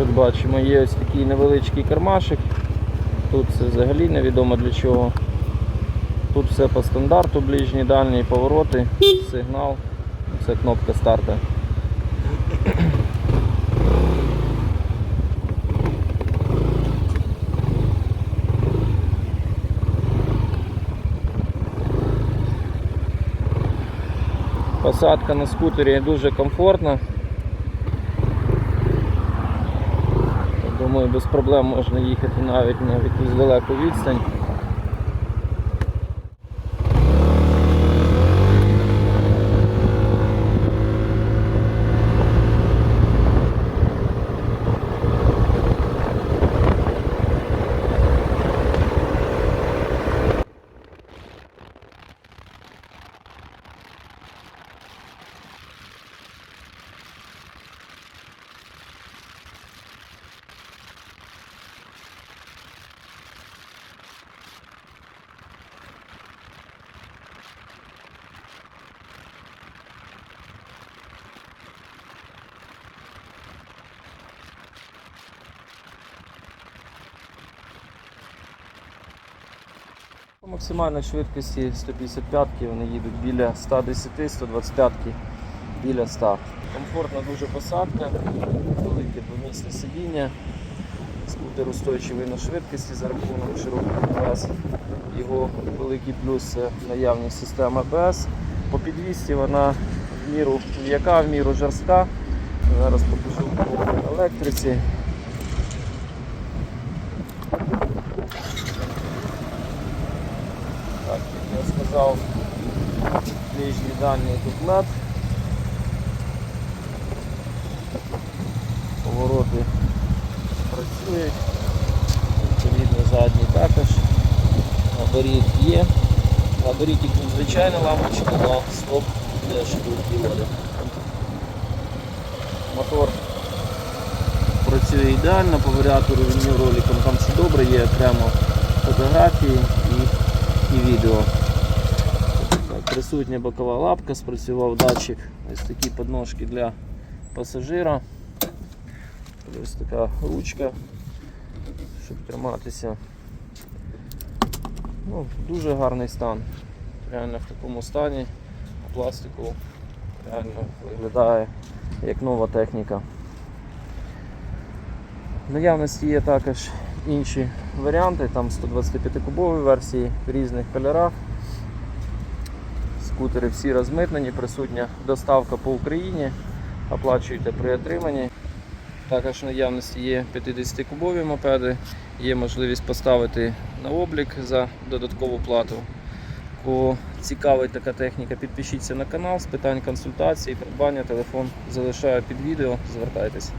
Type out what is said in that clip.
Тут бачимо, є ось такий невеличкий кармашик. Тут це взагалі невідомо для чого. Тут все по стандарту, ближні, дальні повороти, сигнал. Це кнопка старта. Посадка на скутері дуже комфортна. Думаю, без проблем можна їхати навіть на якусь далеку відстань. По максимальній швидкості 155 вони їдуть біля 110-125 біля 100. Комфортна дуже посадка, велике двомісне сидіння, скутер устойчивий на швидкості за рахунок широких колес. Його великий плюс це наявність системи ABS. По підвісті вона в міру м'яка, в міру жорстка. Зараз покажу по електриці. Сказав, ближній дальній тут лед. Повороти працюють. Відповідно задній також. Габарит є. Габаріті тут звичайна лампочка, але стоп теж тут діоди. Мотор працює ідеально, по варіатору роликом там все добре, є окремо фотографії і, і відео. Присутня бокова лапка, спрацював датчик, ось такі подножки для пасажира. Ось така ручка, щоб триматися. Ну, Дуже гарний стан. Реально в такому стані пластику реально виглядає як нова техніка. В наявності є також інші варіанти, там 125-кубові версії в різних кольорах. Скутери всі розмитнені, присутня доставка по Україні, оплачуєте при отриманні. Також в наявності є 50-кубові мопеди, є можливість поставити на облік за додаткову плату. Кого цікавить така техніка, підпишіться на канал з питань консультації, придбання, телефон залишаю під відео, звертайтеся.